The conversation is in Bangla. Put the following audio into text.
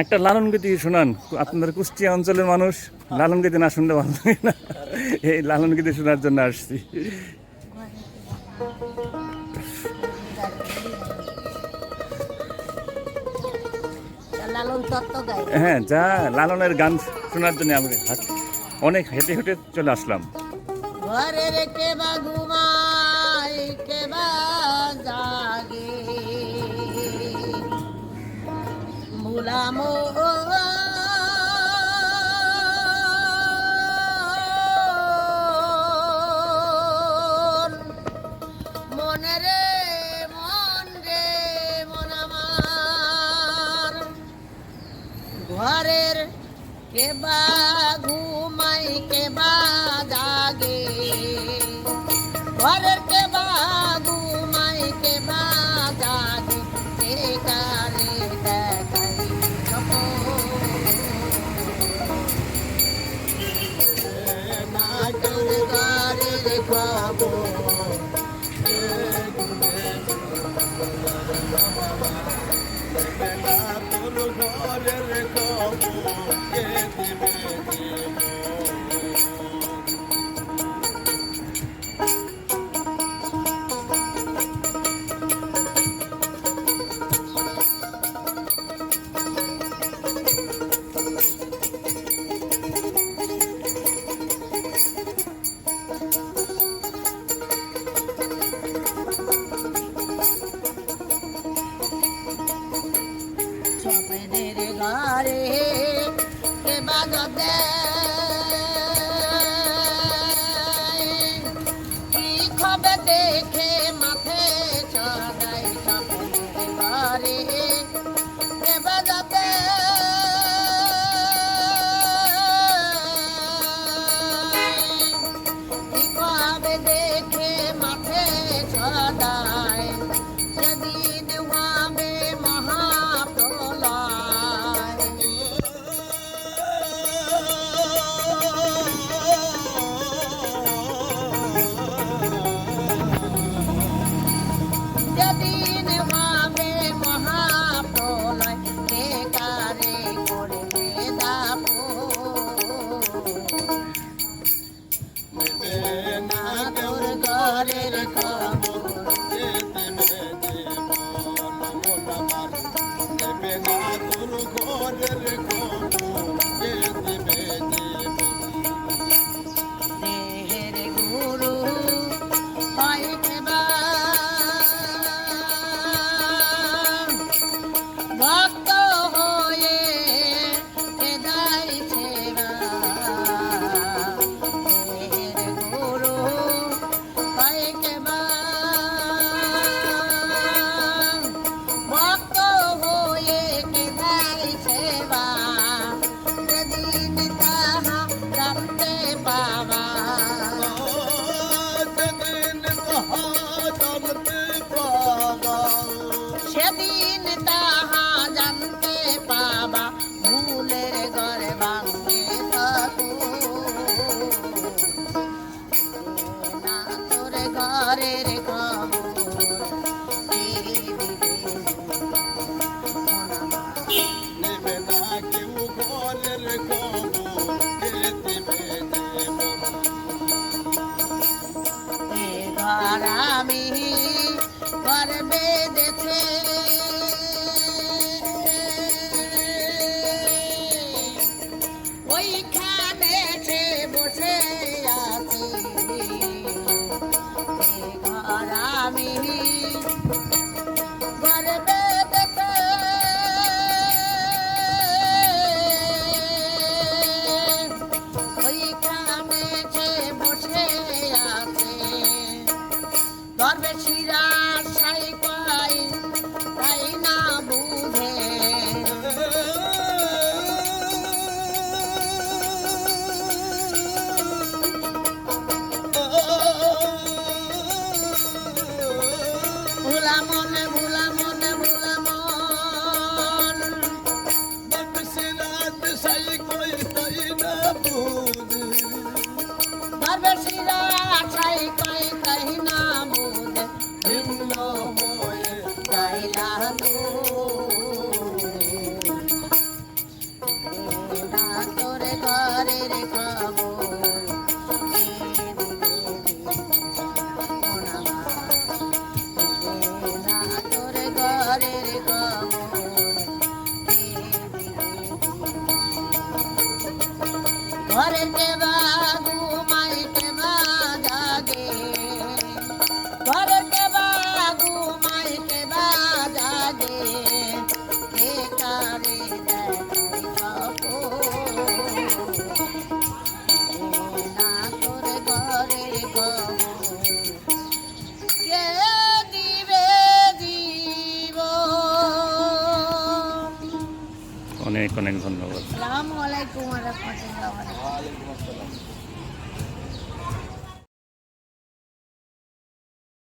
একটা লালন গীতি শোনান। আপনাদের কুষ্টিয়া অঞ্চলের মানুষ লালন গীতি না শুনলে ভালো লাগে না। এই লালন গীতি শোনার জন্য আসছি। হ্যাঁ যা লালনের গান শোনার জন্য আমি অনেক হেঁটে হেঁটে চলে আসলাম। ঘরে রেখে বা ভুলামো মনে। ঘরের কেবা ঘুমাই কেবা জাগে। ঘরের খবর স্বপ্নের ঘরে কে বাজতে Margaret. সেদিন তাহা জানতে পাবা ভুলের ঘরে ভাঙবে থাকো না তোর ঘরের খবর ঘর আমি ঘর বেঁধেছে আছে দরবেশিরা ঘরে ঘরে অনেক অনেক ধন্যবাদ।